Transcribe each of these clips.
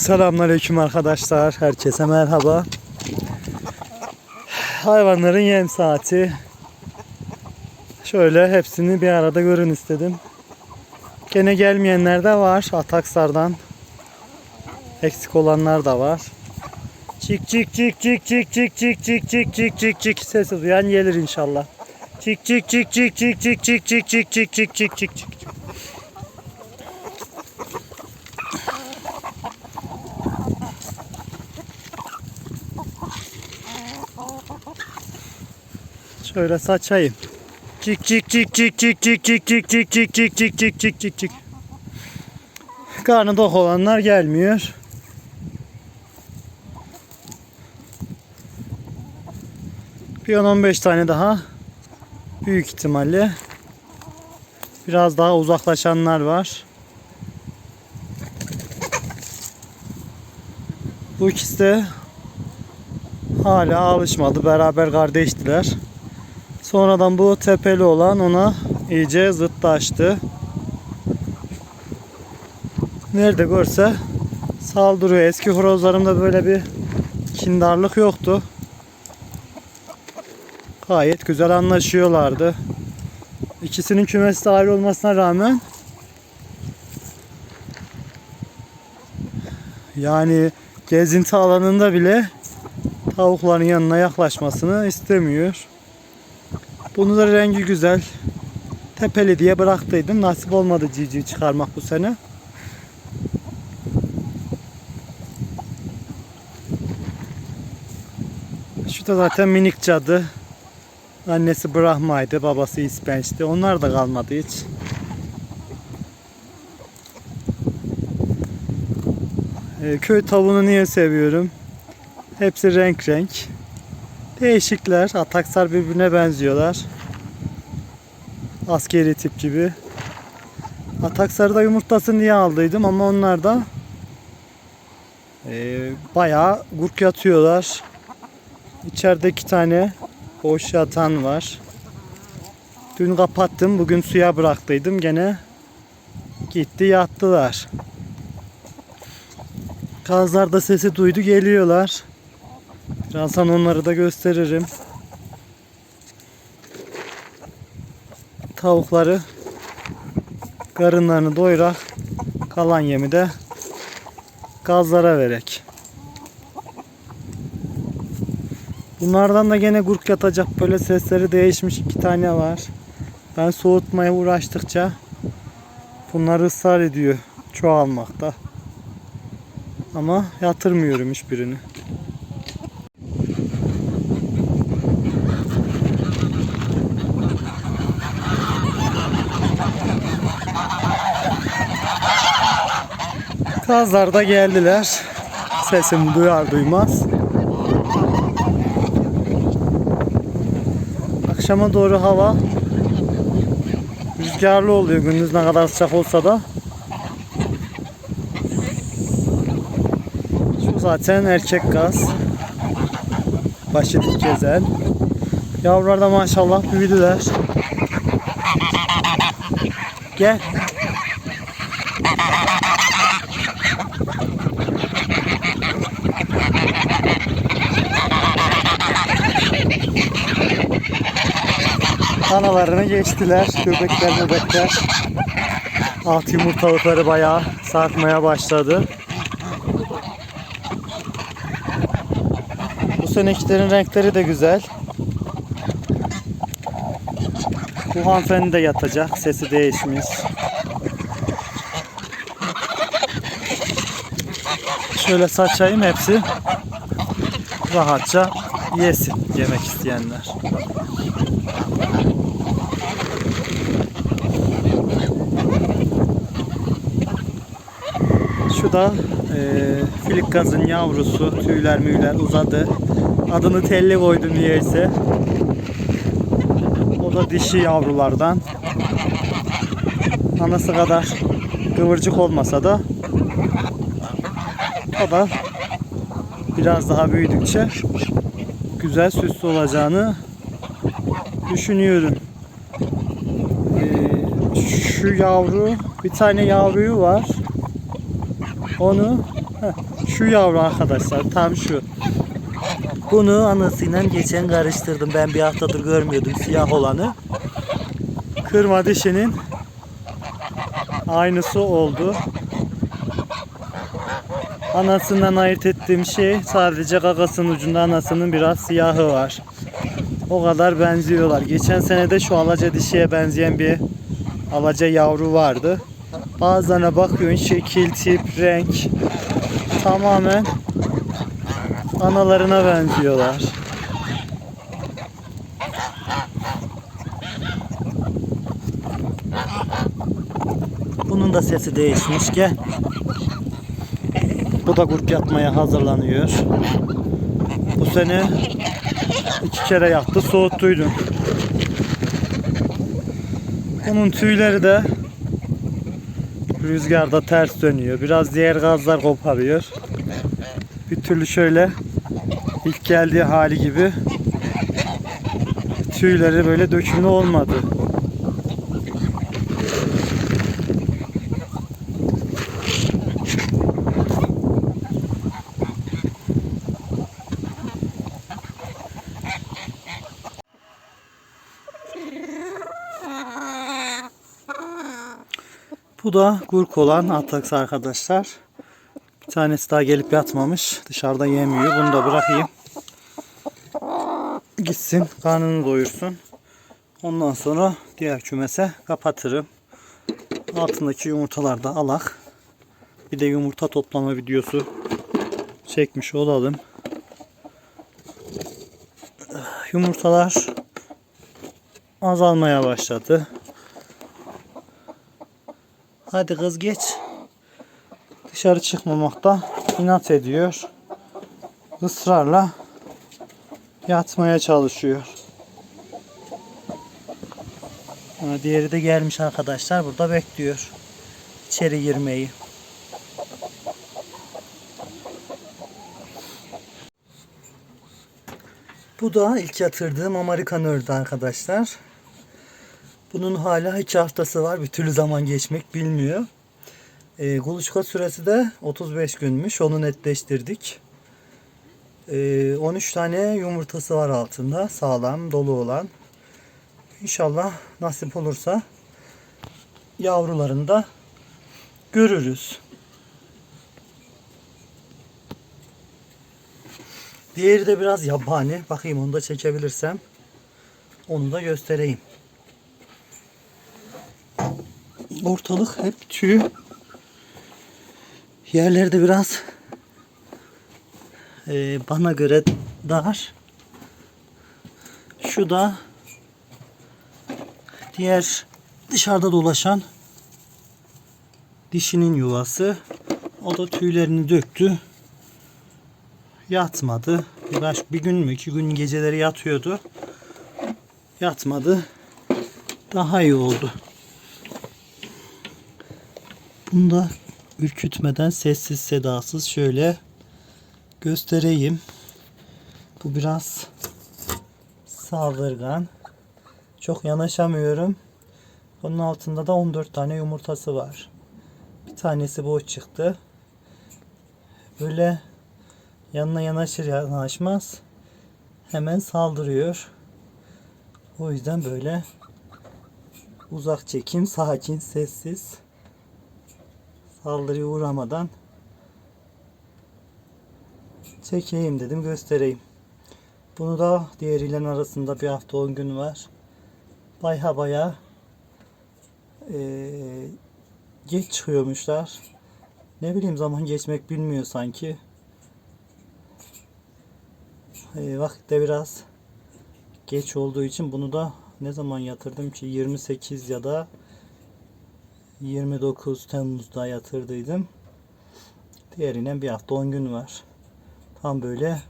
Selamünaleyküm arkadaşlar. Herkese merhaba. Hayvanların yem saati. Şöyle hepsini bir arada görün istedim. Gene gelmeyenler de var. Ataksar'dan. Eksik olanlar da var. Çik çik çik çik çik çik çik çik çik çik çik çik sesi duyan gelir inşallah. Çik çik çik çik çik çik çik çik çik çik çik çik çik çik. Şöyle saçayım. Cik cik cik cik cik cik cik cik cik cik cik cik cik cik cik cik. Karnı tok olanlar gelmiyor. Bir 10-15 tane daha. Büyük ihtimalle. Biraz daha uzaklaşanlar var. Bu ikisi de hala alışmadı. Beraber kardeştiler. Sonradan bu tepeli olan ona iyice zıtlaştı. Nerede görse saldırıyor. Eski horozlarımda böyle bir kindarlık yoktu. Gayet güzel anlaşıyorlardı. İkisinin kümesi ayrı olmasına rağmen yani gezinti alanında bile tavukların yanına yaklaşmasını istemiyor. Bunu da rengi güzel. Tepeli diye bıraktıydım. Nasip olmadı cici çıkarmak bu sene. Şu da zaten minik cadı. Annesi Brahma'ydı, babası İspenç'ti. Onlar da kalmadı hiç. Ee, köy tavuğunu niye seviyorum? Hepsi renk renk. Değişikler. Ataksar birbirine benziyorlar. Askeri tip gibi. Ataksar'da yumurtasını niye aldıydım ama onlar da e, bayağı gurk yatıyorlar. İçeride iki tane boş yatan var. Dün kapattım. Bugün suya bıraktıydım. Gene gitti yattılar. Kazlar da sesi duydu geliyorlar. Birazdan onları da gösteririm. Tavukları karınlarını doyurak kalan yemi de gazlara verek. Bunlardan da gene gurk yatacak böyle sesleri değişmiş iki tane var. Ben soğutmaya uğraştıkça bunlar ısrar ediyor çoğalmakta. Ama yatırmıyorum hiçbirini. Kazlar da geldiler. Sesimi duyar duymaz. Akşama doğru hava rüzgarlı oluyor. Gündüz ne kadar sıcak olsa da. Şu zaten erkek gaz. Başı dik gezen. Yavrular da maşallah büyüdüler. Gel. Analarını geçtiler. Göbekler göbekler. Alt yumurtalıkları bayağı sarkmaya başladı. Bu senekilerin renkleri de güzel. Bu hanımefendi de yatacak. Sesi değişmiş. Şöyle saçayım hepsi rahatça yesin yemek isteyenler. Şu da e, filik gazın yavrusu. Tüyler müyler uzadı. Adını telli koydu niyeyse. O da dişi yavrulardan. Anası kadar kıvırcık olmasa da o da biraz daha büyüdükçe güzel süslü olacağını düşünüyorum. Ee, şu yavru bir tane yavruyu var. Onu Şu yavru arkadaşlar tam şu. Bunu anasıyla geçen karıştırdım. Ben bir haftadır görmüyordum siyah olanı. Kırma dişinin aynısı oldu. Anasından ayırt ettiğim şey sadece gagasının ucunda anasının biraz siyahı var. O kadar benziyorlar. Geçen sene de şu alaca dişiye benzeyen bir alaca yavru vardı. Bazılarına bakıyorsun şekil, tip, renk tamamen analarına benziyorlar. Bunun da sesi değişmiş. Gel. Bu da grup yatmaya hazırlanıyor. Bu sene iki kere yattı, soğuttuydum. Bunun tüyleri de rüzgarda ters dönüyor. Biraz diğer gazlar koparıyor. Bir türlü şöyle ilk geldiği hali gibi tüyleri böyle dökümlü olmadı. Bu da gurk olan ataks arkadaşlar. Bir tanesi daha gelip yatmamış. Dışarıda yemiyor. Bunu da bırakayım. Gitsin. Karnını doyursun. Ondan sonra diğer kümese kapatırım. Altındaki yumurtalar da alak. Bir de yumurta toplama videosu çekmiş olalım. Yumurtalar azalmaya başladı. Hadi kız geç. Dışarı çıkmamakta inat ediyor. Israrla yatmaya çalışıyor. Diğeri de gelmiş arkadaşlar. Burada bekliyor. İçeri girmeyi. Bu da ilk yatırdığım Amerikan ördü arkadaşlar. Bunun hala iki haftası var. Bir türlü zaman geçmek bilmiyor. E, kuluçka süresi de 35 günmüş. Onu netleştirdik. E, 13 tane yumurtası var altında. Sağlam, dolu olan. İnşallah nasip olursa yavrularını da görürüz. Diğeri de biraz yabani. Bakayım onu da çekebilirsem. Onu da göstereyim. Ortalık hep tüy. Yerleri de biraz e, bana göre dar. Şu da diğer dışarıda dolaşan dişinin yuvası. O da tüylerini döktü. Yatmadı. Birkaç bir gün mü iki gün geceleri yatıyordu. Yatmadı. Daha iyi oldu. Bunu da ürkütmeden sessiz sedasız şöyle göstereyim. Bu biraz saldırgan. Çok yanaşamıyorum. Bunun altında da 14 tane yumurtası var. Bir tanesi boş çıktı. Böyle yanına yanaşır yanaşmaz hemen saldırıyor. O yüzden böyle uzak çekim, sakin, sessiz saldırıya uğramadan çekeyim dedim göstereyim. Bunu da diğeriyle arasında bir hafta 10 gün var. Baya baya eee, geç çıkıyormuşlar. Ne bileyim zaman geçmek bilmiyor sanki. E, vakit de biraz geç olduğu için bunu da ne zaman yatırdım ki 28 ya da 29 Temmuz'da yatırdıydım. Diğerine bir hafta 10 gün var. Tam böyle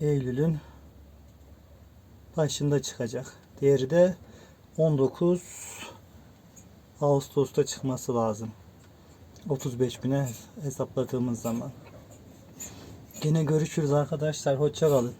Eylül'ün başında çıkacak. Diğeri de 19 Ağustos'ta çıkması lazım. 35 bine hesapladığımız zaman. Yine görüşürüz arkadaşlar. Hoşça kalın.